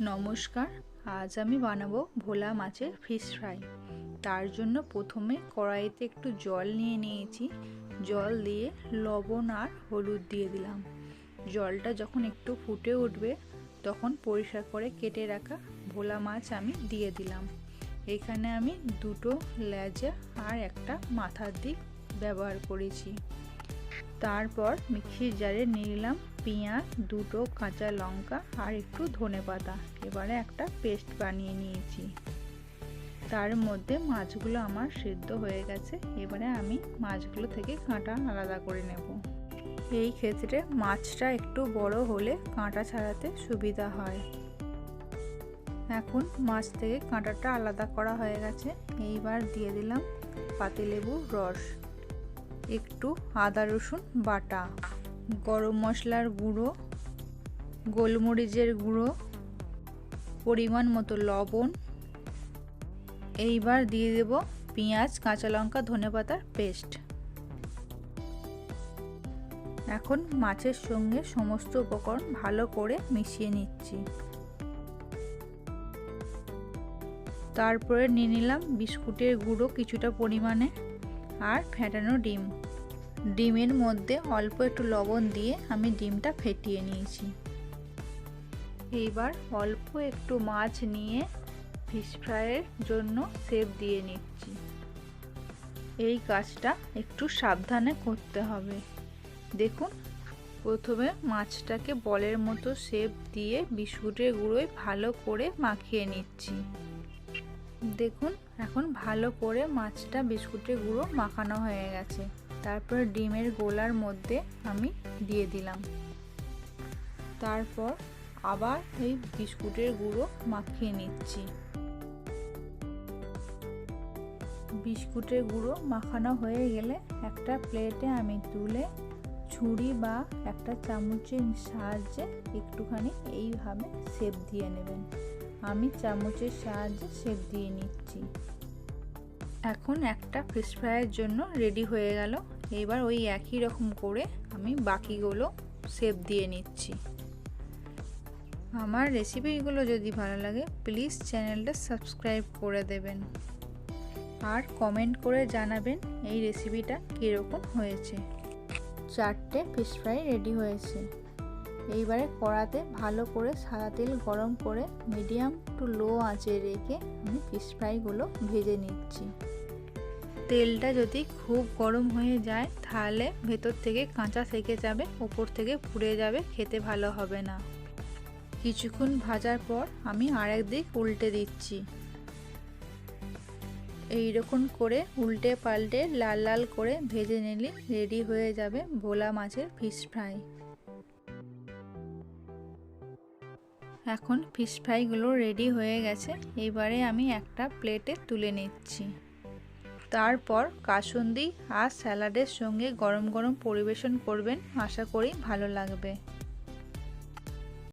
নমস্কার, আজ আমি বানাবো ভোলা মাছের ফিশ ফ্রাই তার জন্য প্রথমে কড়াইতে একটু জল নিয়ে নিয়েছি। জল দিয়ে লবণ আর হলুদ দিয়ে দিলাম। জলটা যখন একটু ফুটে উঠবে, তখন পরিষ্কার করে কেটে রাখা ভোলা মাছ আমি দিয়ে দিলাম। এখানে আমি দুটো লেজা আর একটা মাথার দিক ব্যবহার করেছি। তারপর মিক্সির জারে নিয়ে নিলাম পেঁয়াজ, দুটো কাঁচা লঙ্কা আর একটু ধনে পাতা। এবারে একটা পেস্ট বানিয়ে নিয়েছি। তার মধ্যে মাছগুলো আমার সিদ্ধ হয়ে গেছে। এবারে আমি মাছগুলো থেকে কাঁটা আলাদা করে নেব। এই ক্ষেত্রে মাছটা একটু বড় হলে কাঁটা ছাড়াতে সুবিধা হয়। এখন মাছ থেকে কাঁটাটা আলাদা করা হয়ে গেছে। এইবার দিয়ে দিলাম পাতিলেবুর রস। একটু আদা, রসুন বাটা, গরম মশলার গুঁড়ো, গোলমরিচের গুঁড়ো, পরিমাণ মতো লবণ। এইবার দিয়ে দেব পেঁয়াজ, কাঁচা লঙ্কা, ধনে পাতার পেস্ট। এখন মাছের সঙ্গে সমস্ত উপকরণ ভালো করে মিশিয়ে নিচ্ছি। তারপরে নিয়ে নিলাম বিস্কুটের গুঁড়ো কিছুটা পরিমাণে। আর ফেটানো ডিম। ডিমের মধ্যে অল্প একটু লবণ দিয়ে আমি ডিমটা ফেটিয়ে নিয়েছি। এইবার অল্প একটু মাছ নিয়ে ফিশ ফ্রাইয়ের জন্য সেপ দিয়ে নিচ্ছি। এই কাজটা একটু সাবধানে করতে হবে। দেখুন, প্রথমে মাছটাকে বলের মতো শেপ দিয়ে বিস্কুটের গুঁড়োয় ভালো করে মাখিয়ে নিচ্ছি। দেখুন, এখন ভালো করে মাছটা বিস্কুটের গুঁড়ো মাখানো হয়ে গেছে। তারপর ডিমের গোলার মধ্যে আমি দিয়ে দিলাম। তারপর আবার এই বিস্কুটের গুঁড়ো মাখিয়ে নিচ্ছি। বিস্কুটের গুঁড়ো মাখানো হয়ে গেলে একটা প্লেটে আমি তুলে ছুরি বা একটা চামচের সাহায্যে একটুখানি এইভাবে সেপ দিয়ে নেবেন। আমি চামচের সাহায্যে শেপ দিয়ে নিচ্ছি। এখন একটা ফিশ ফ্রাইয়ের জন্য রেডি হয়ে গেল। এবার ওই একই রকম করে আমি বাকিগুলো শেপ দিয়ে নিচ্ছি। আমার রেসিপিগুলো যদি ভালো লাগে প্লিজ চ্যানেলটা সাবস্ক্রাইব করে দেবেন। আর কমেন্ট করে জানাবেন এই রেসিপিটা কীরকম হয়েছে। চারটে ফিশ ফ্রাই রেডি হয়েছে। এইবারে কড়াতে ভালো করে সাদা তেল গরম করে মিডিয়াম টু লো আঁচে রেখে আমি ফিশ ফ্রাইগুলো ভেজে নিচ্ছি। তেলটা যদি খুব গরম হয়ে যায়, তাহলে ভেতর থেকে কাঁচা থেকে যাবে, ওপর থেকে পুড়ে যাবে, খেতে ভালো হবে না। কিছুক্ষণ ভাজার পর আমি আরেক দিক উল্টে দিচ্ছি। এই রকম করে উল্টে পাল্টে লাল লাল করে ভেজে নিলে রেডি হয়ে যাবে ভোলা মাছের ফিশ ফ্রাই এখন ফিশ ফ্রাইগুলো রেডি হয়ে গেছে। এবারে আমি একটা প্লেটে তুলে নিচ্ছি। তারপর কাসুন্দি আর স্যালাডের সঙ্গে গরম গরম পরিবেশন করবেন। আশা করি ভালো লাগবে।